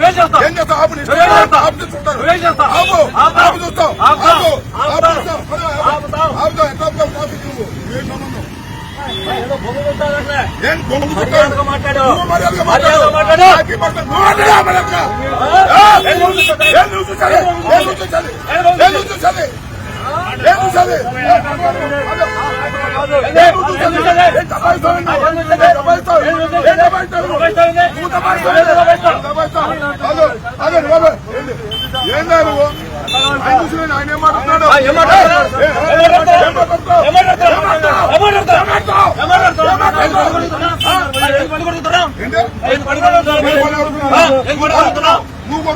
ఏం చేస్తావు ఏం చేస్తావు ఆపు ఆపు నీ ఆపు. ఆపు చూస్తావు. ఆపు. ఆపు చూస్తావు. ఆపుతావు. ఎట్లా ట్రాఫిక్ నువ్వు. ఏం సంబంధం? మాట్లాడు. నాకే మాట్లాడు. నువ్వు మాట్లాడు, మర్యాదగా. ఆ? ఏం నువ్వు చూసాలి? ఏం నువ్వు చూసాలి? ఏం నువ్వు చూసాలి? ఏం నువ్వు చూసాలి? ఏం చూసాలి? ఏం నువ్వు చూసాలి? ఏం దబాయిస్తావు నువ్వు? ఏం దబాయిస్తావు? ఏం దబాయిస్తావు నువ్వు? నువ్వు దబాయిస్తావు. ఏం దబాయిస్తావు? ఆగు, ఆగు, బాబు. ఏంది? ఏందా నువ్వు? ఆయన చూసి ఆయన ఏం మాట్లాడుతున్నాడు? ఏం మాట్లాడుతున్నాడు? ఏం మాట్లాడుతున్నావు? ఏం మాట్లాడుతున్నావు? ఏం మాట్లాడుతున్నావు? ఏం మాట్లాడుతున్నావు? నువ్వు